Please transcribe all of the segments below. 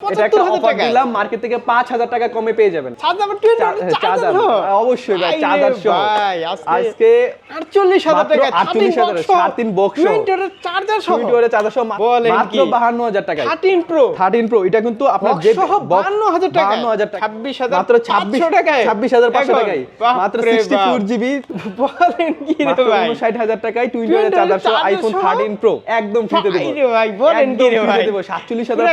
এটা একটা অফার দিলাম মার্কেট থেকে পাঁচ হাজার টাকা কমে পেয়ে যাবেন। চার্জার আবার 20 চার্জার অবশ্যই ভাই চার্জার সহ আজকে আজকে 48,000 মাত্র 48,000 13 box সহ, 13 box সহ। 20 এর চার্জার সহ টুইটারে চার্জার সহ মাত্র কি? বাহান্ন হাজার টাকায়। 13 প্রো থার্টিন প্রো এটা কিন্তু আপনার যে সহ 52,000 টাকায়। 52,000 টাকা 26,500 মাত্র ছাব্বিশ টাকায়। ছাব্বিশ হাজার পাঁচশো এখন, টাকায়। বাপরে মাত্র বাপ। সিক্সটি ফোর জিবি বলেন কি রে ভাই? উনষাট হাজার টাকায় টুইটারে Twin চার্জার সহ আইফোন সহ? থার্টিন প্রো একদম ফ্রিতে দেবো। ভাই বলেন কি রে ভাই? দেবো। সাতচল্লিশ হাজার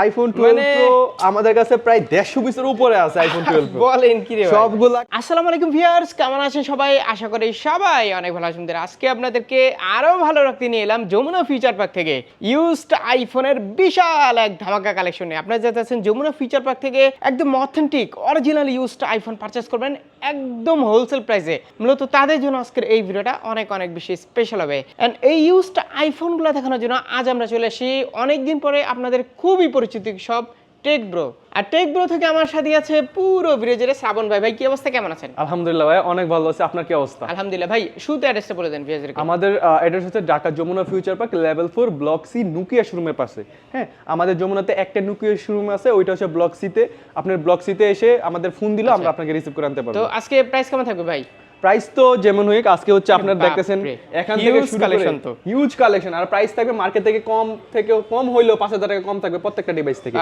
আইফোন টুয়েলভ মানে- প্রো আমাদের কাছে প্রায় দেড়শো পিসের উপরে আছে আইফোন টুয়েলভ প্রো বলেন কি রে? সবগুলা আসসালামু আলাইকুম ভিউয়ার্স কেমন আছেন সবাই? আশা করি সবাই অনেক ভালো আছেন। আজকে আপনাদেরকে আরও ভালো রাখতে নিয়ে এলাম যমুনা ফিচার পার্ক থেকে। ইউজড আইফোনের বিশাল এক ধামাকা কালেকশন নিয়ে। আপনারা যাতে আছেন যমুনা ফিচার পার্ক থেকে একদম authentic original used iPhone purchase করবেন একদম হোলসেল প্রাইসে মূলত তাদের জন্য আজকের এই ভিডিওটা অনেক অনেক বেশি স্পেশাল হবে। অ্যান্ড এই ইউজড আইফোনগুলো দেখানোর জন্য আজ আমরা চলে আসি অনেকদিন পরে আপনাদের খুবই পরিচিত সব টেক ব্রো। আর টেক ব্রো থেকে আমার সাথে আছে পুরো ব্রিজের শ্রাবণ ভাই। ভাই কি অবস্থা? কেমন আছেন? আলহামদুলিল্লাহ ভাই অনেক ভালো আছে। আপনার কি অবস্থা? আলহামদুলিল্লাহ ভাই শুরুতে অ্যাড্রেসটা বলে দেন ব্রিজের আমাদের অ্যাড্রেস হচ্ছে Dhaka Jamuna future park level four block C Nokia শোরুমের পাশে। হ্যাঁ আমাদের যমুনাতে একটা নুকিয়া শোরুম আছে ওইটা হচ্ছে ব্লক সিতে আপনার ব্লক সিতে এসে আমাদের ফোন দিলে আমরা আপনাকে রিসিভ করে আনতে তো পারব আজকে প্রাইস কেমন থাকবে ভাই? প্রাইস তো যেমন হোক আজকে হচ্ছে আপনার দেখতেছেন এখান থেকে কালেকশন তো। হিউজ কালেকশন আর প্রাইস থাকবে মার্কেট থেকে কম থেকে কম হইলেও পাঁচ হাজার টাকা কম থাকবে প্রত্যেকটা ডিভাইস থেকে।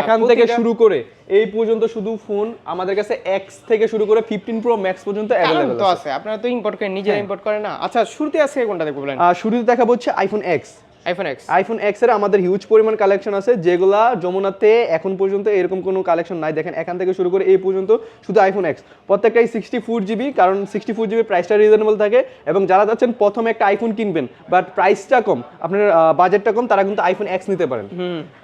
এখান থেকে শুরু করে এই পর্যন্ত শুধু ফোন আমাদের কাছে এক্স থেকে শুরু করে ফিফটিন প্রো ম্যাক্স পর্যন্ত অ্যাভেলেবল আছে। আপনারা তো ইম্পোর্ট করেন নিজেরা ইম্পোর্ট করেন না। আচ্ছা শুরুতে আজকে কোনটা দেখবেন শুরুতে দেখাবো হচ্ছে iPhone X iPhone X iPhone এক্সের আমাদের হিউজ পরিমাণ কালেকশন আছে যেগুলা যমুনাতে এখন পর্যন্ত এরকম কোনো কালেকশন নাই। দেখেন এখান থেকে শুরু করে এই পর্যন্ত শুধু আইফোন এক্স প্রত্যেকটাই সিক্সটি ফোর জিবি কারণ সিক্সটি ফোর জিবি প্রাইসটা রিজনেবল থাকে এবং যারা যাচ্ছেন প্রথমে একটা আইফোন কিনবেন বাট প্রাইসটা কম আপনার বাজেটটা কম তারা কিন্তু আইফোন এক্স নিতে পারেন।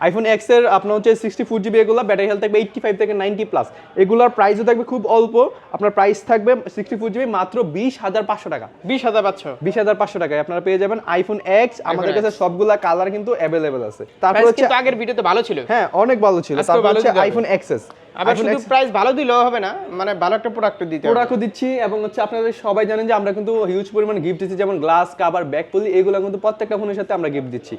আইফোন এক্সের আপনার হচ্ছে সিক্সটি ফোর জিবি এগুলো ব্যাটারি হেলথ থাকবে এইটটি ফাইভ থেকে নাইনটি প্লাস এগুলোর প্রাইসও থাকবে খুব অল্প আপনার প্রাইস থাকবে সিক্সটি ফোর জিবি মাত্র বিশ হাজার পাঁচশো টাকা। বিশ হাজার পাঁচশো। বিশ হাজার পাঁচশো টাকায় আপনারা পেয়ে যাবেন আইফোন এক্স আমাদের। কাছে সবগুলা কালার কিন্তু অ্যাভেলেবেল আছে। তারপর হচ্ছে আগের ভিডিওতে ভালো ছিল। হ্যাঁ অনেক ভালো ছিল। তারপর হচ্ছে আইফোন এক্সএস আবার শুধু প্রাইস ভালো দিলেও হবে না মানে ভালো একটা প্রোডাক্ট দিতে প্রোডাক্টও দিচ্ছি এবং হচ্ছে আপনারা সবাই জানেন যে আমরা কিন্তু হিউজ পরিমাণ গিফট দিচ্ছি যেমন গ্লাস কাভার ব্যাক পলি এগুলো কিন্তু প্রত্যেকটা ফোনের সাথে আমরা গিফট দিচ্ছি।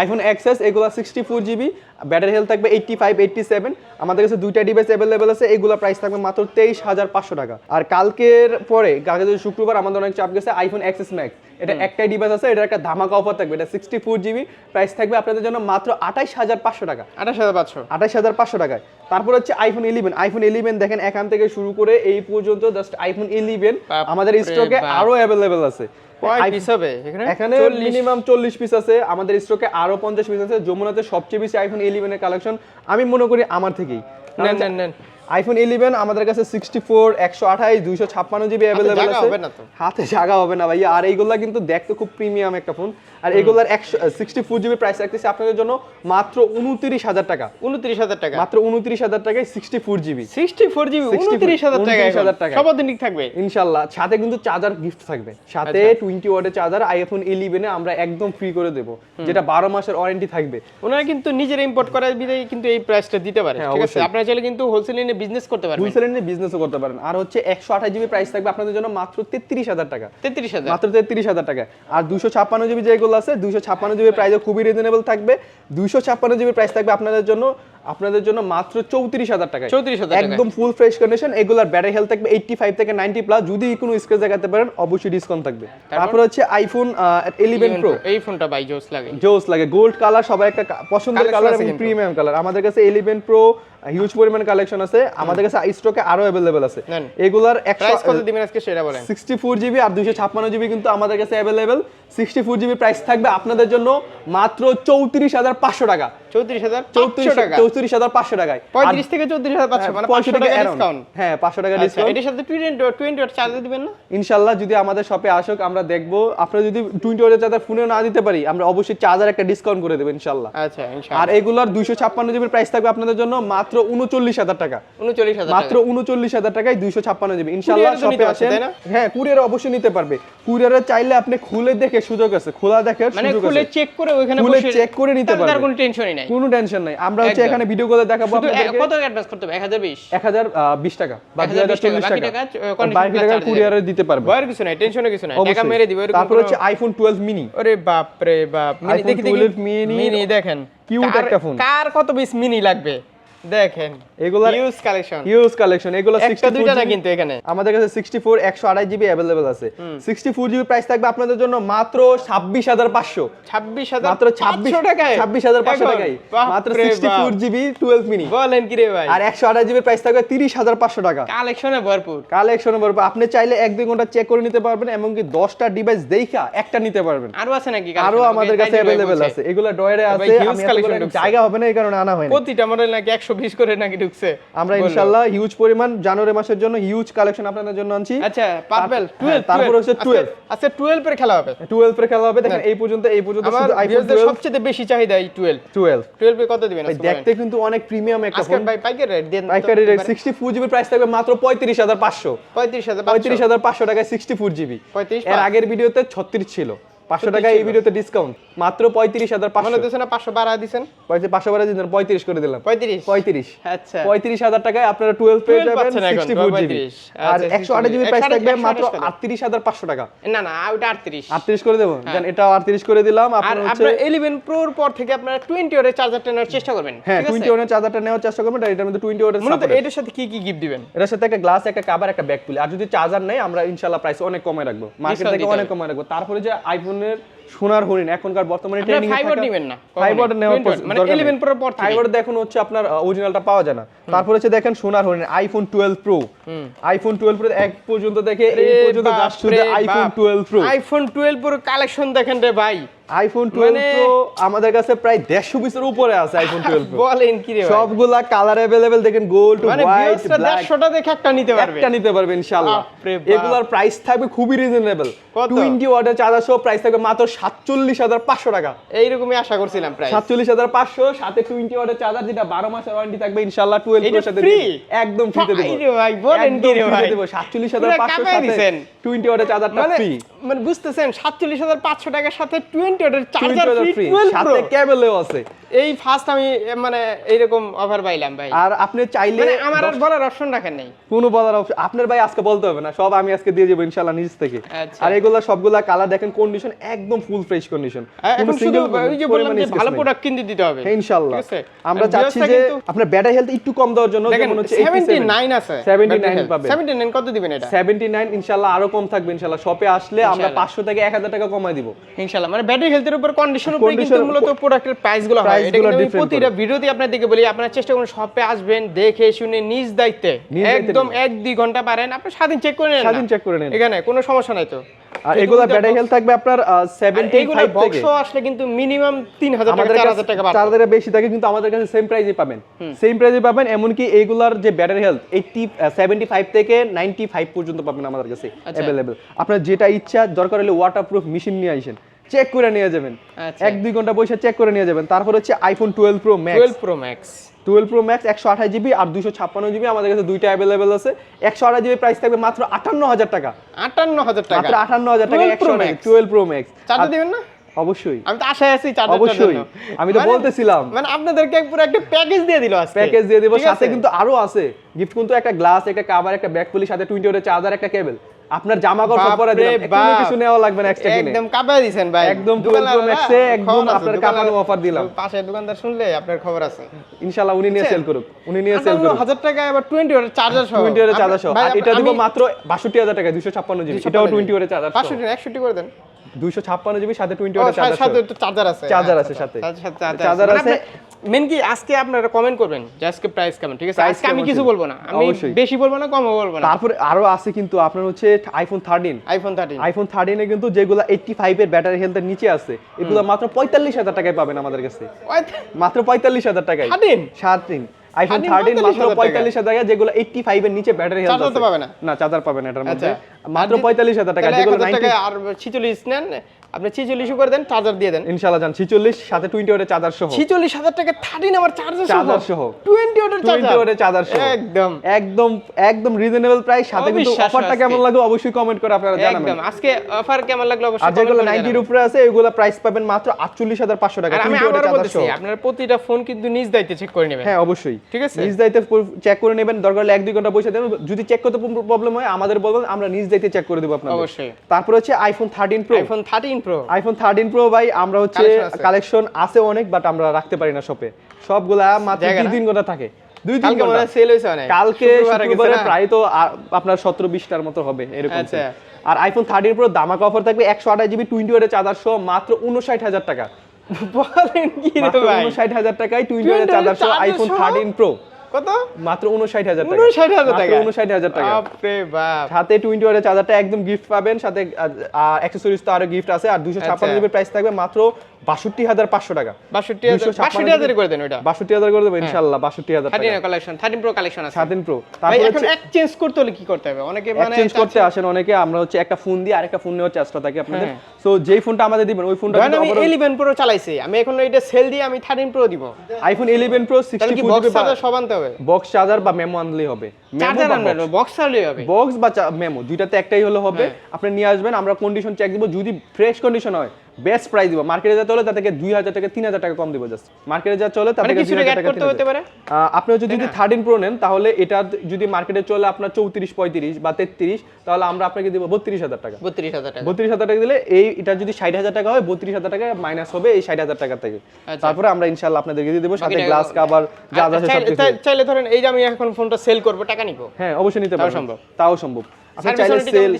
আইফোন এক্সএস এগুলো sixty four GB battery health থাকবে এইটটি ফাইভ এইটটি সেভেন আমাদের কাছে দুইটা ডিভাইস অ্যাভেলেবেল আছে এগুলো প্রাইস থাকবে মাত্র তেইশ হাজার পাঁচশো টাকা। আর কালকের পরে কালকে যদি শুক্রবার আমাদের অনেক চাপ গেছে আইফোন এক্সএস ম্যাক্স এটা একটাই ডিভাইস আছে এটা একটা ধামাকা অফার থাকবে এটা সিক্সটি ফোর জিবি প্রাইস থাকবে আপনাদের জন্য মাত্র আঠাইশ হাজার পাঁচশো টাকা। আঠাশ হাজার পাঁচশো। আঠাশ হাজার পাঁচশো টাকায়। তারপর হচ্ছে আইফোন ইলেভেন আইফোন ইলেভেন দেখেন এখান থেকে শুরু করে এই পর্যন্ত জাস্ট আইফোন ইলেভেন আমাদের স্টকে। আরও অ্যাভেলেবেল আছে। এখানে? মিনিমাম চল্লিশ। পিস আছে আমাদের স্টকে আরও পঞ্চাশ পিস আছে। যমুনাতে সবচেয়ে বেশি আইফোন ইলেভেনের কালেকশন আমি মনে করি আমার থেকেই। নেন নেন নেন। আইফোন ইলেভেন আমাদের কাছে সিক্সটি ফোর একশো আঠাইশ দুইশো ছাপ্পান্ন জিবি অ্যাভেলেবেল আছে। হাতে জায়গা হবে না ভাইয়া। আর এইগুলা কিন্তু দেখতে খুব প্রিমিয়াম একটা ফোন আর এগুলার একশো সিক্সটি ফোর জিবি প্রাইস রাখতেছে আপনাদের জন্য মাত্র উনত্রিশ হাজার টাকা। উনত্রিশ হাজার টাকা? মাত্র উনত্রিশ হাজার টাকায় sixty four GB sixty four GB 64 উনত্রিশ হাজার টাকা 29,000 টাকা। সব দিন থাকবে? ইনশাল্লাহ। সাথে কিন্তু চার্জার গিফট থাকবে। সাথে আচ্ছা। টোয়েন্টি ওয়াটের চার্জার আইফোন ইলেভেনে আমরা একদম ফ্রি করে দেবো। যেটা বারো মাসের ওয়ারেন্টি থাকবে। ওনারা কিন্তু নিজেরা ইম্পোর্ট করার বিদায় কিন্তু এই প্রাইসটা দিতে পারে। হ্যাঁ, ঠিক আছে? আপনারা চাইলে কিন্তু হোলসেল নিয়ে বিজনেস করতে পারবেন। নিয়ে বিজনেসও করতে পারেন। আর হচ্ছে একশো আঠাশ জিবি প্রাইস থাকবে আপনাদের জন্য মাত্র তেত্রিশ হাজার টাকা। তেত্রিশ হাজার। মাত্র তেত্রিশ হাজার টাকা। আর দুশো ছাপ্পান্ন জিবি যেগুলো আছে দুশো ছাপ্পান্ন জিবি প্রাইসও খুবই রিজনেবল থাকবে। দুশো ছাপ্পান্ন জিবি প্রাইস থাকবে আপনাদের জন্য আপনাদের জন্য মাত্র চৌত্রিশ হাজার টাকা 34,000 টাকায়। একদম ফুল ফ্রেশ কন্ডিশন এগুলার ব্যাটারি হেলথ থাকবে এইটটি ফাইভ থেকে নাইনটি প্লাস যদি কোনো স্ক্রেচ দেখাতে পারেন অবশ্যই ডিসকাউন্ট থাকবে। তারপর? হচ্ছে আইফোন ইলেভেন প্রো এই ফোনটা বাই জোস লাগে। জোস লাগে। গোল্ড কালার সবাই একটা পছন্দের কালার এবং প্রিমিয়াম কালার আমাদের কাছে ইলেভেন প্রো হিউজ পরিমাণ কালেকশন আছে। আমাদের কাছে স্টকে আরও অ্যাভেলেবেল আছে। এগুলার প্রাইস কত দিবেন আজকে সেটা বলেন। সিক্সটি ফোর জিবি আর দুইশো ছাপ্পান্ন জিবি কিন্তু আমাদের কাছে available sixty four GB price থাকবে আপনাদের জন্য মাত্র চৌত্রিশ হাজার পাঁচশো টাকা। চৌত্রিশ হাজার চৌত্রিশ চৌত্রিশ হাজার পাঁচশো টাকায়। পঁয়ত্রিশ থেকে চৌত্রিশ হাজার পাঁচশো মানে পাঁচশো পঁয়ষট্টি টাকা ডিসকাউন্ট হ্যাঁ পাঁচশো টাকা আচ্ছা ডিসকাউন্ট এটার সাথে টোয়েন্টি টোয়েন্টি ওয়াট চার্জ দিবেন না? ইনশাল্লাহ যদি আমাদের শপে আসুক আমরা দেখব। আপনারা যদি টোয়েন্টি ওয়াটের চার্জার ফোনে না দিতে পারি আমরা অবশ্যই চার্জার একটা ডিসকাউন্ট করে দেবো ইনশাল্লাহ আচ্ছা আর এগুলোর দুইশো ছাপ্পান্ন জিবির প্রাইস থাকবে আপনাদের জন্য মাত্র উনচল্লিশ হাজার টাকা। উনচল্লিশ হাজার মাত্র উনচল্লিশ হাজার টাকায় দুইশো ছাপ্পান্ন জিবি ইনশাল্লাহ শপে আসেন। হ্যাঁ কুরিয়ার অবশ্যই নিতে পারবে। কুরিয়ারে চাইলে আপনি খুলে দেখে সুযোগ আছে খোলা দেখার মানে খুলে চেক করে ওইখানে খুলে check করে নিতে পারবে। কোনো টেনশনই নাই। কোনো টেনশন নাই। আমরা হচ্ছে এখানে ভিডিও করে দেখাবো আপনাদেরকে। কত অ্যাডভান্স করতে হবে? এক হাজার বিশ? এক হাজার বিশ টাকা। বা দুই 1020 হাজার চল্লিশ বাকি টাকা টাকা, আহ, বাকি টাকা কুরিয়ারে দিতে পারবে। আর কিছু নাই টেনশনের কিছু নাই। টাকা মেরে দিব এরকম তারপর হচ্ছে আইফোন টুয়েলভ মিনি আরে বাপ রে বাপ। মিনি দেখি দেখি। মিনি দেখেন। কিউট একটা ফোন কার কত পিস মিনি লাগবে? দেখেন এগুলার ইউজ কালেকশন হিউজ কালেকশন এগুলো একটা 64 দুইটা না কিন্তু এখানে? আমাদের কাছে সিক্সটি ফোর একশো আড়াই জিবি অ্যাভেলেবেল আছে। সিক্সটি ফোর জিবি প্রাইস থাকবে আপনাদের জন্য মাত্র ছাব্বিশ হাজার পাঁচশো। ছাব্বিশ হাজার মাত্র ছাব্বিশ টাকায়? ছাব্বিশ হাজার পাঁচশো এখন? টাকায়। মাত্র রে সিক্সটি ফোর বাপ। জিবি টুয়েলভ মিনি বলেন কি রে ভাই। আর একশো আড়াই জিবির প্রাইস থাকবে তিরিশ হাজার পাঁচশো টাকা। কালেকশনে ভরপুর। কালেকশনে বলব আপনি চাইলে এক দুই ঘণ্টা চেক করে নিতে পারবেন এমনকি দশটা ডিভাইস দেখা একটা নিতে পারবেন। আরও আছে নাকি আরও আমাদের কাছে অ্যাভেলেবেল আছে। এগুলো ডয়ারে আছে আমি। জায়গা হবে না এই কারণে আনা হয়নি। প্রতিটা মডেল নাকি একশো বিশ করে নাকি ঢুকছে? আমরা। ইনশাল্লাহ হিউজ পরিমাণ জানুয়ারি মাসের জন্য হিউজ কালেকশন আপনাদের জন্য আনছি। আচ্ছা পার্পল হ্যাঁ, 12 তারপর হচ্ছে 12 আচ্ছা 12 এর খেলা হবে। টুয়েলভ এর খেলা হবে। দেখেন এই পর্যন্ত এই পর্যন্ত শুধু আইফোন টুয়েলভ সবচেয়ে বেশি চাহিদা এই 12 টুয়েলভ 12 এ কত দিবেন দেখতে কিন্তু অনেক প্রিমিয়াম একটা ফোন ভাই পাইকারি রেট দেন পাইকারি rate sixty four GB price থাকবে মাত্র পঁয়ত্রিশ হাজার পাঁচশো। 35000 পঁয়ত্রিশ হাজার পাঁচশো টাকায় সিক্সটি ফোর জিবি 35 এর আগের ভিডিওতে ছত্রিশ ছিল। পাঁচশো টাকা এই ভিডিওতে ডিসকাউন্ট মাত্র পঁয়ত্রিশ হাজার পাঁচশো। হচ্ছে না 500 বাড়া দিবেন পাঁচশো বারে দিন পঁয়ত্রিশ করে দিলাম। 35 পঁয়ত্রিশ। আচ্ছা। পঁয়ত্রিশ হাজার টাকায় আপনারা টুয়েলভ পেয়ে যাবেন সিক্সটি ফোর জিবি আর একশো জিবি প্রাইস থাকবে মাত্র আটত্রিশ হাজার পাঁচশো টাকা। না না ওটা 38 আটত্রিশ করে দেবো। জান এটাও আটত্রিশ করে দিলাম। আর আপনার 11 প্রোর পর থেকে আপনারা 20 ওয়াটের চার্জারটা নেওয়ার চেষ্টা করবেন হ্যাঁ টোয়েন্টি ওয়ানের চার্জারটা নেওয়ার চেষ্টা করবেন এটার মধ্যে টোয়েন্টি ওয়ানের মূলত এটার সাথে কি কি গিফট দিবেন? এটার সাথে একটা গ্লাস একটা কাবার একটা ব্যাগ তুলি। আর যদি চার্জার নেই আমরা ইনশাল্লাহ প্রাইস অনেক কমে রাখব। মার্কেট থেকে অনেক। কমায় রাখব। তারপরে যে আইফোনের সোনার হরিণ এখনকার বর্তমানে ট্রেন্ডিং 5 ওয়াট নেবেন না ওয়াট নেওয়ার মানে 11 প্রোর পর ফাইভ ওয়াট দেখুন হচ্ছে আপনার অরিজিনালটা পাওয়া যায় না। তারপরে হচ্ছে দেখেন সোনার হরিণ iPhone twelve pro iPhone twelve pro এক পর্যন্ত দেখে এই পর্যন্ত জাস্ট শুধু iPhone twelve pro iPhone 12 pro collection দেখেন রে ভাই। আইফোন টুয়েলভ মানে- প্রো আমাদের কাছে প্রায় দেড়শো পিসের উপরে আছে আইফোন টুয়েলভ প্রো বলেন কি রে ভাই। সবগুলা কালার অ্যাভেলেবেল দেখেন গোল্ড মানে হোয়াইট ব্ল্যাক 150টা দেখে একটা নিতে পারবে। একটা নিতে পারবে ইনশাআল্লাহ। এগুলোর প্রাইস থাকবে খুবই রিজনেবল কত? 20 ওয়াটের চার্জার সহ প্রাইস থাকবে মাত্র 47500 টাকা এইরকমই আশা করছিলাম প্রায় 47500 সাথে 20 ওয়াটের চার্জার যেটা 12 মাসের ওয়ারেন্টি থাকবে ইনশাল্লাহ টুয়েলভ এর সাথে। একদম ফ্রিতে দেবো সাতচল্লিশ হাজার পাঁচশো বলেন কি রে একদম ভাই? ফ্রিতে দেব 47500 পুরা সাথে। 20 ওয়াটের চার্জারটা ফ্রি মানে বুঝতেছেন 47500 টাকার সাথে 20 ওয়াটের চার্জার ফ্রি ফ্রি 12 সাথে প্রো কেবলও আছে। এই ফার্স্ট আমি মানে এইরকম অফার পাইলাম ভাই। আর আপনি চাইলে মানে আমার আর বলার অপশন রাখেন নাই। কোনো বলার option- আপনার ভাই আজকে বলতে হবে না সব আমি আজকে দিয়ে দেবো ইনশাআল্লাহ নিজ থেকে। আচ্ছা। আর এগুলা সবগুলা কালার দেখেন কন্ডিশন একদম ফুল ফ্রেশ কন্ডিশন এখন শুধু ওই যে বললাম যে ভালো প্রোডাক্ট কিনতে দিতে হবে। হ্যাঁ, ইনশাআল্লাহ। ঠিক আছে? আমরা চাচ্ছি যে আপনার ব্যাটারি হেলথ একটু কম দেওয়ার জন্য যেমন হচ্ছে 79 আছে। 79 পাবেন। 79 কত দিবেন এটা? 79 ইনশাআল্লাহ আরও কম থাকবে ইনশাআল্লাহ। শপে আসলে আমরা ইনশাআল্লাহ। 500 থেকে 1000 টাকা কমাই দিব ইনশাআল্লাহ মানে ব্যাটারি হেলথের উপর কন্ডিশনের উপর কিন্তু মূলত প্রোডাক্টের প্রাইসগুলো হয় এটা কিন্তু প্রতিটা ভিডিওতে আপনাদেরকে বলি আপনারা চেষ্টা করুন শপে আসবেন দেখে শুনে নিজ দায়িত্বে একদম নিন। এক দুই ঘণ্টা পারেন আপনি স্বাধীন চেক করে নেন। স্বাধীন চেক করে নেন। এখানে কোনো সমস্যা নাই তো আর এগুলা ব্যাটারি হেলথ থাকবে আপনার 75 বক্স থেকে। আসলে কিন্তু মিনিমাম 3000 টাকা 4000 টাকা বাড়বে। চার্জারে বেশি থাকে কিন্তু আমাদের কাছে সেম প্রাইসে পাবেন। সেম প্রাইসে পাবেন এমনকি এইগুলার যে battery health eighty seventy five থেকে নাইনটি ফাইভ পর্যন্ত পাবেন আমাদের কাছে আচ্ছা। অ্যাভেলেবেল আপনার যেটা ইচ্ছা দরকার হলে ওয়াটার প্রুফ মেশিন নিয়ে আসেন। চেক করে নিয়ে যাবেন। আচ্ছা। এক দুই ঘণ্টা বসে চেক করে নিয়ে যাবেন। তারপর হচ্ছে iPhone twelve pro max 12 pro max twelve pro max একশো আঠাশ জিবি আর দুশো ছাপ্পান্ন জিবি আমাদের কাছে দুইটা অ্যাভেলেবেল আছে। একশো আঠাশ জিবি প্রাইস থাকবে মাত্র আটান্ন হাজার টাকা। 58000 টাকা। মাত্র আটান্ন হাজার টাকা 12 একশো টুয়েলভ প্রো ম্যাক্স চার্জার দিবেন না? অবশ্যই। আমি তো আশায় আছি চার্জারটার অবশ্যই। আমি তো মানে- বলতেছিলাম। মানে আপনাদেরকে পুরো একটা প্যাকেজ দিয়ে দিল আজকে। প্যাকেজ দিয়ে দেবো সাথে? কিন্তু আরও আছে। গিফট কিন্তু একটা গ্লাস একটা কাভার একটা ব্যাগ ফুলি সাথে টোয়েন্টি চার্জার একটা কেবল আপনার জামা কাপড় পরে দিলাম কোনো কিছু নেওয়া লাগবে না এক্সট্রা কিনে। একদম কাঁপায় দিছেন ভাই। একদম 12 দোকানদাররা Pro একদম আপনার কাঁপানো offer দিলাম। পাশের দোকানদার শুনলে আপনার খবর আছে। ইনশাআল্লাহ উনি নিয়ে সেল করুক উনি নিয়ে সেল করুক। হাজার টাকা আবার টোয়েন্টি ওয়াটের চার্জার সহ। টোয়েন্টি ওয়াটের চার্জার সহ। এটা দিব মাত্র বাষট্টি হাজার টাকা দুশো ছাপ্পান্ন জিবি। এটাও টোয়েন্টি ওয়াটের চার্জার পাঁচশো টাকা একষট্টি করে দেন। দুশো ছাপ্পান্ন জিবি সাথে টোয়েন্টি ও, ওয়াটের সাথে- সাথে চার্জার চার্জার আছে। চার্জার আচ্ছা, আছে সাথে। সাথে চার্জার চার্জার মানে আছে। মেন কি আজকে আপনারা কমেন্ট করবেন যে আজকে প্রাইস কেমন? ঠিক আছে? আজকে আমি কিছু বলব না। আমি বেশি বলব না কমও বলব না। তারপরে আরও আছে কিন্তু আপনার হচ্ছে iPhone thirteen iPhone thirteen iPhone 13 এ কিন্তু যেগুলো এইটটি ফাইভের ব্যাটারি হেলথের নিচে আছে এগুলো মাত্র পঁয়তাল্লিশ হাজার টাকায় পাবেন আমাদের কাছে। মাত্র পঁয়তাল্লিশ হাজার টাকায়। 13? সাতদিন আইফোন 13 থার্টিন মাত্র 45,000 পঁয়তাল্লিশ হাজার টাকা যেগুলো এর নিচে ব্যাটারি হেলথ তো পাবে না? না চার্জার পাবেন এটার মধ্যে। আচ্ছা মাত্র পঁয়তাল্লিশ হাজার টাকা যেগুলো 1000 নাইনটি আর ছিচল্লিশ নেন আপনি ছিচল্লিশ করে দেন চার্জার দিয়ে দেন। ইনশাআল্লাহ জান ছিচল্লিশ সাথে ওয়াটের চার্জার সহ। ছিচল্লিশ হাজার টাকা থার্টিন আমার চার্জার চার্জার সহ। ওয়াটের চার্জার ওয়াটের চার্জার সহ। একদম। একদম একদম রিজনেবল প্রাইস সাথে কিন্তু অফারটা কেমন লাগবে অবশ্যই কমেন্ট করে আপনারা জানাবেন। একদম আজকে অফার কেমন লাগল আর অবশ্যই যেগুলো comment করে নাইনটির উপরে আছে এগুলো প্রাইস পাবেন মাত্র আটচল্লিশ হাজার পাঁচশো টাকা। 20 ওয়াটের চার্জার সহ। আপনার প্রতিটা ফোন কিন্তু নিজ দায়িত্বে চেক করে নেবেন। হ্যাঁ অবশ্যই। ঠিক আছে? নিজ দায়িত্বে চেক করে নেবেন দরকার হলে এক দুই ঘণ্টা বসে দেবেন যদি চেক করতে প্রবলেম হয় আমাদের বলবেন আমরা নিজ দায়িত্বে চেক করে দেবো আপনাদের। অবশ্যই। তারপর হচ্ছে iPhone thirteen pro iPhone thirteen pro iPhone thirteen pro ভাই আমরা হচ্ছে কালেকশন আছে। অনেক বাট আমরা রাখতে পারি না শপে সবগুলা মাত্র দুই না? তিন ঘণ্টা থাকে। দুই হয় সেল হয়েছে অনেক। কালকে শুক্রবারে? প্রায় তো আপনার সতেরো বিশটার মতো হবে এরকম আচ্ছা। আর আইফোন থার্টিন প্রো দামাক অফার থাকবে একশো আঠাশ জিবি টোয়েন্টি ওয়াটের চার্জার সহ মাত্র উনষাট হাজার টাকা। বলেন কি রে ভাই উনষাট হাজার টাকায় টোয়েন্টি 20 ওয়াটের চার্জার সহ charger আইফোন সহ? থার্টিন প্রো কত? মাত্র উনষাট হাজার টাকা। উনষাট হাজার টাকা? উনষাট হাজার টাকা। বাপরে বাপ। সাথে টোয়েন্টি চার্জারটা একদম গিফট পাবেন সাথে অ্যাক্সেসরিজ তো আরও গিফট আছে আর দুশো ছাপ্পান্ন আচ্ছা। জিবি প্রাইস থাকবে মাত্র বাষট্টি হাজার পাঁচশো টাকা। বাষট্টি হাজার বাষট্টি হাজার করে দেন বাষট্টি হাজার করে দেবো ইনশাল্লাহ বাষট্টি হাজার thirteen collection thirteen pro collection আছে। স্বাধীন প্রো তারপর এখন এক্সচেঞ্জ করতে হলে কি করতে হবে? অনেকে মানে এক্সচেঞ্জ করতে আসেন অনেকে আমরা হচ্ছে একটা ফোন দিয়ে আরেকটা ফোন নেওয়ার চেষ্টা থাকি আপনাদের। হ্যাঁ। সো যেই ফোনটা আমাদের দিবেন ওই ফোনটা আমি ইলেভেন প্রো চালাইছি আমি এখন এটা সেল দিয়ে আমি থার্টিন প্রো দিব। আইফোন ইলেভেন প্রো তাহলে সিক্সটি ফোর সব আনতে হবে বক্স চার্জার বা মেমো আনলেই হবে। চার্জার আনবেন বক্স হবে। বক্স বা মেমো দুইটাতে একটাই হলে হবে। হ্যাঁ। আপনি নিয়ে আসবেন আমরা কন্ডিশন চেক দিব। যদি ফ্রেশ কন্ডিশন হয় বেস্ট প্রাইস দিব। মার্কেটে যা চলে তা থেকে দুই হাজার টাকা তিন হাজার টাকা কম দিব জাস্ট মার্কেটে যা চলে তা মানে থেকে দুই হাজার টাকা হতে পারে? আপনি হচ্ছে যদি থার্টিন প্রো নেন তাহলে এটা যদি মার্কেটে চলে আপনার চৌত্রিশ পঁয়ত্রিশ বা তেত্রিশ তাহলে আমরা আপনাকে দিব বত্রিশ হাজার টাকা। বত্রিশ হাজার টাকা। বত্রিশ হাজার টাকা দিলে এই এটা যদি ষাট হাজার টাকা হয় বত্রিশ হাজার টাকা মাইনাস হবে এই ষাট হাজার টাকা থেকে। আচ্ছা। তারপরে আমরা ইনশাল্লাহ আপনাদেরকে দিয়ে দেবো সাথে গ্লাস কাভার যা যা চাইলে- ধরেন এই যে আমি এখন ফোনটা সেল করব টাকা নিবো? হ্যাঁ অবশ্যই নিতে তাও পারবেন। সম্ভব। তাও সম্ভব। আপনি চাইলে সেল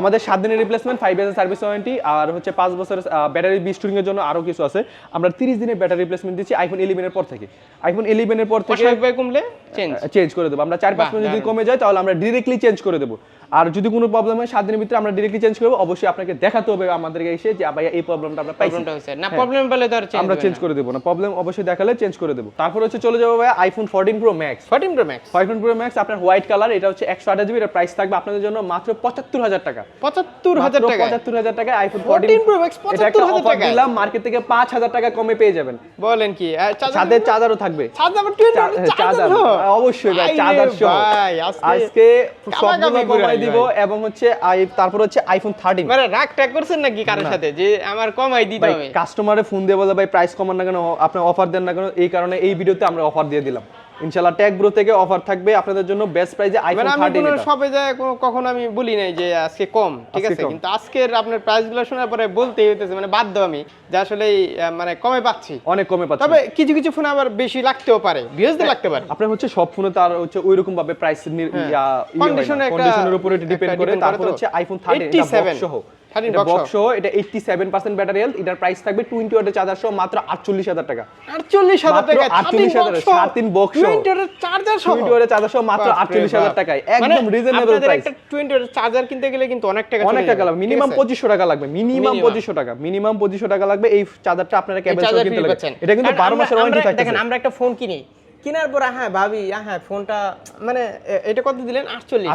আমাদের সাত দিনের replacement five year service warranty আর হচ্ছে পাঁচ বছরের ব্যাটারি বিস্টুরিং এর জন্য আরও কিছু আছে। আমরা তিরিশ দিনের ব্যাটারি রিপ্লেসমেন্ট দিচ্ছি আইফোন ইলেভেনের পর থেকে। আইফোন ইলেভেনের পর থেকে কমলে চেঞ্জ চেঞ্জ করে দেবো। আমরা চার পাঁচ মিনিট যদি কমে যায় তাহলে আমরা ডিরেক্টলি চেঞ্জ করে দেবো। আর যদি কোনো প্রবলেম হয় সাত দিনের ভিতরে আমরা ডিরেক্টলি চেঞ্জ করব। অবশ্যই আপনাকে দেখাতে হবে আমাদেরকে এসে যে ভাইয়া এই প্রবলেমটা আমরা পাইছি। না প্রবলেম পেলে তো আমরা চেঞ্জ করে দেবো না। প্রবলেম অবশ্যই দেখালে চেঞ্জ করে দেবো। তারপর হচ্ছে চলে যাব ভাই iPhone fourteen pro max fourteen pro max five pro max আপনার হোয়াইট কালার এটা হচ্ছে একশো আঠাশ জিবি এর প্রাইস থাকবে আপনাদের জন্য মাত্র পঁচাত্তর হাজার টাকা। পঁচাত্তর হাজার টাকা পঁচাত্তর হাজার টাকা আইফোন 14 ফোরটিন এটা একটা 75,000 অফার টাকায়। দিলাম মার্কেট থেকে পাঁচ হাজার টাকা কমে পেয়ে যাবেন। বলেন কি সাথে চার্জারও থাকবে। চার্জার চার্জার অবশ্যই ভাই চার্জার ভাই আজকে আজকে সবগুলো দিব এবং হচ্ছে তারপর হচ্ছে আইফোন থার্টিন মানে রাগ ট্যাগ করছেন নাকি কারোর সাথে? যে আমার কমাই দিতে হবে। কাস্টমারে ফোন দিয়ে বলে ভাই প্রাইস কমান না কেন? আপনি অফার দেন না কেন? এই কারণে এই ভিডিওতে আমরা অফার দিয়ে দিলাম। ইনশাআল্লাহ ট্যাগ ব্রো থেকে অফার থাকবে আপনাদের জন্য বেস্ট প্রাইসে আইফোন মানে আমি কোনো শপে যায় কখনো আমি বলি নাই যে আজকে কম ঠিক আছে? কিন্তু আজকের আপনার প্রাইসগুলো শোনার পরে বলতেই হইতেছে মানে বাধ্য আমি যে আসলে মানে কমে পাচ্ছি। অনেক কমে পাচ্ছেন তবে কিছু কিছু ফোন আবার বেশি লাগতেও পারে বৃহস্পতি লাগতে পারে। আপনার হচ্ছে সব ফোনে তার হচ্ছে ওই রকম ভাবে প্রাইস কন্ডিশনের উপরে ডিপেন্ড করে তারপর হচ্ছে আইফোন 13 এটা বক্স সহ। 13 মিনিমাম টাকা। মিনিমাম টাকা লাগবে। এই এটা কিন্তু আমরা একটা ফোন কিনি। কেনার পর হ্যাঁ ভাবি হ্যাঁ ফোনটা মানে এটা কত দিলেন? আটচল্লিশ।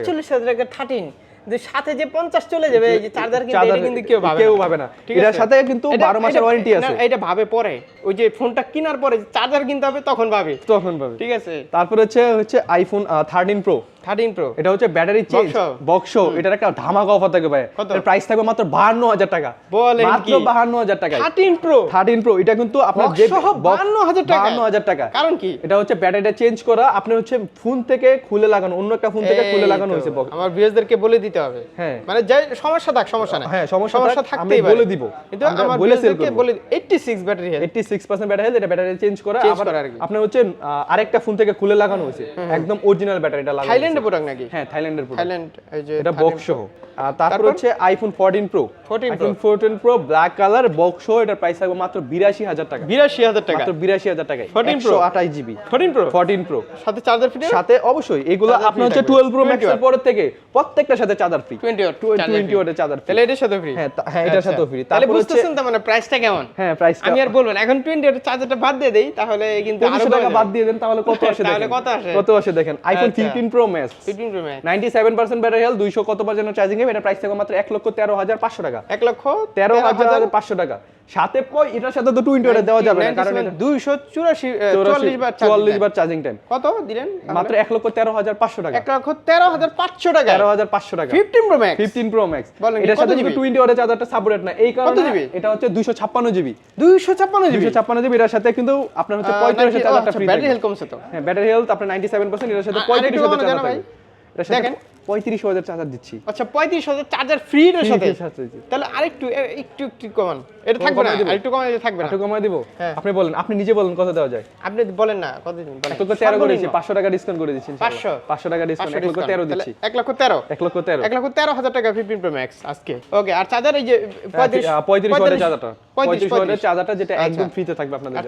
আটচল্লিশ হাজার টাকা। 13 যে সাথে যে 50 চলে যাবে এই যে চার্জার কিন্তু এটা কিন্তু কেউ ভাবে কেউ ভাবে না। এটার সাথে কিন্তু 12 মাসের ওয়ারেন্টি আছে। এটা ভাবে পরে। ওই যে ফোনটা কেনার পরে চার্জার কিনতে হবে তখন ভাবে। তখন ভাবে। ঠিক আছে। তারপর হচ্ছে হচ্ছে আইফোন 13 প্রো থার্টিন প্রো এটা হচ্ছে ব্যাটারি চেঞ্জ বক্স এটার একটা ধামাকা অফার থাকবে ভাই। এর প্রাইস থাকবে মাত্র 52000 টাকা। বলেন মাত্র 52000 টাকায়। থার্টিন প্রো 13 প্রো এটা কিন্তু আপনার যে 52,000 টাকা? 52000 টাকা। কারণ কি? এটা হচ্ছে ব্যাটারিটা চেঞ্জ করা আপনি হচ্ছে ফোন থেকে খুলে লাগানো অন্য একটা ফোন থেকে খুলে লাগানো হয়েছে box। আমার ভিউয়ারদেরকে বলে দিতে হবে। হ্যাঁ। মানে যাই সমস্যা থাক সমস্যা না হ্যাঁ, সমস্যা থাক, থাকতেই আমি পারে। বলে দিব। কিন্তু আমার ভিউয়ারদেরকে বলে 86 ব্যাটারি হেলথ 86% ব্যাটারি হেলথ এটা ব্যাটারি চেঞ্জ করা। আবার। আপনার হচ্ছে আরেকটা ফোন থেকে খুলে লাগানো হয়েছে। একদম অরিজিনাল ব্যাটারিটা লাগানো থাইল্যান্ডে প্রোডাক্ট নাকি? হ্যাঁ থাইল্যান্ডের প্রোডাক্ট থাইল্যান্ড এই যে এটা 13 বক্স সহ। তারপর? হচ্ছে iPhone 14 pro 14 iPhone 14 pro black colour box price থাকবে মাত্র 82000 টাকা। 82000 টাকা। মাত্র 82000 টাকায়। 14 Pro? 128 জিবি 14 প্রো 14 প্রো সাথে চার্জার ফ্রি সাথে অবশ্যই এগুলো আপনার হচ্ছে থাকবে। 12 প্রো ম্যাক্স এর থেকে প্রত্যেকটার সাথে চার্জার ফ্রি 20 ওয়াট 20 ওয়াটের চার্জার ফ্রি তাহলে এটার সাথে ফ্রি হ্যাঁ হ্যাঁ এটার সাথেও ফ্রি তাহলে বুঝতেছেন তো মানে প্রাইসটা কেমন? হ্যাঁ প্রাইসটা আমি আর বলব না এখন 20 ওয়াটের চার্জারটা বাদ দিয়ে দেই তাহলে কিন্তু আরও টাকা বাদ দিয়ে দেন তাহলে কত আসে তাহলে কত আসে? কত আসে দেখেন? আইফোন আচ্ছা। 15 pro max 15 pro max 97% battery health 200 কত পার্সেন্ট চার্জিং হবে এটা প্রাইস থাকবে মাত্র 1 লক্ষ 13 হাজার 500 টাকা। এক লক্ষ তেরো হাজার পাঁচশো টাকা। সাথে পয় এটার সাথে তো ওয়াটের দেওয়া যাবে না কারণ দুইশো চুরাশি চুয়াল্লিশ বার চুয়াল্লিশ বার চার্জিং টাইম কত দিলেন মাত্র এক লক্ষ তেরো হাজার পাঁচশো টাকা। এক লক্ষ তেরো হাজার পাঁচশো টাকা। তেরো হাজার পাঁচশো টাকা। Fifteen pro max fifteen pro max এটার সাথে? টুইন্টি ওয়াটের চার্জারটা সাপোর্টেড না এই কারণে এটা হচ্ছে দুইশো ছাপ্পান্ন জিবি দুইশো ছাপ্পান্ন জিবি দুইশো ছাপ্পান্ন জিবি এটার সাথে কিন্তু আপনার হচ্ছে পঁয়ত্রিশ চার্জারটা ফ্রি ব্যাটারি হেলথ কমছে তো। হ্যাঁ ব্যাটারি হেলথ আপনার নাইনটি সেভেন পার্সেন্ট এটার সাথে পঁয়ত্রিশ দেখেন। পঁয়ত্রিশ হাজার চার্জার দিচ্ছি। আচ্ছা পঁয়ত্রিশ হাজার চার্জার ফ্রি এর সাথে। তাহলে আরেকটু একটু একটু কমান। এটা থাকবে না থাকবে না। একটু দিব? হ্যাঁ। আপনি বলেন আপনি নিজে বলেন কত দেওয়া যায়। আপনি বলেন না কত দিন লক্ষ তেরো করে দিচ্ছি পাঁচশো টাকা ডিসকাউন্ট করে দিচ্ছি পাঁচশো? পাঁচশো টাকা ডিসকাউন্ট এক লক্ষ তেরো দিচ্ছি। এক লক্ষ তেরো? এক লক্ষ তেরো। এক লক্ষ তেরো হাজার টাকা ফিফটিন প্রো ম্যাক্স আজকে। ওকে আর চার্জার এই যে পঁয়ত্রিশ পঁয়ত্রিশ ওয়াটের চার্জারটা পঁয়ত্রিশ ওয়াটের চার্জারটা যেটা আচ্ছা। একদম ফ্রিতে থাকবে আপনাদের আর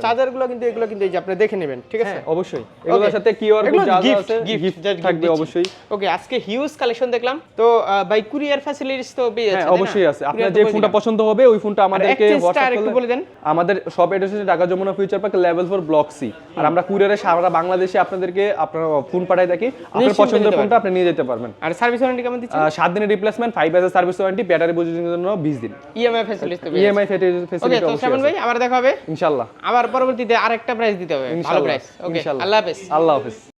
কিন্তু এগুলো কিন্তু এই যে আপনি দেখে নেবেন ঠিক আছে? হ্যাঁ, অবশ্যই। এগুলোর সাথে কিউআর কোড যা যা আছে গিফট থাকবে অবশ্যই। ওকে আজকে হিউজ কালেকশন দেখলাম। তো বাই কুরিয়ার ফ্যাসিলিটিস তো হ্যাঁ? অবশ্যই আছে। আপনার যে ফোনটা পছন্দ হবে ওই ফোনটা আমাদেরকে হোয়াটসঅ্যাপ বলে দেন। আমাদের সব এড্রেস হচ্ছে Dhaka Jamuna future park level four block C আর আমরা কুরিয়ারে সারা বাংলাদেশে আপনাদেরকে আপনার ফোন পাঠাই থাকি আপনার পছন্দের ফোনটা আপনি নিয়ে যেতে পারবেন। আর সার্ভিস ওয়ারেন্টি কেমন দিচ্ছে আহ, সাত দিনের রিপ্লেসমেন্ট ফাইভ এজ সার্ভিস ওয়ারেন্টি ব্যাটারি বুঝিয়ে জন্য বিশ দিন। ইএমআই ফ্যাসিলিটিস তো পেয়ে ইএমআই ওকে তো শ্যামল ভাই? আবার দেখা হবে? ইনশাআল্লাহ। আবার পরবর্তীতে আরেকটা প্রাইস দিতে হবে। ভালো প্রাইস ওকে ইনশাআল্লাহ। আল্লাহ হাফেজ। আল্লাহ হাফেজ।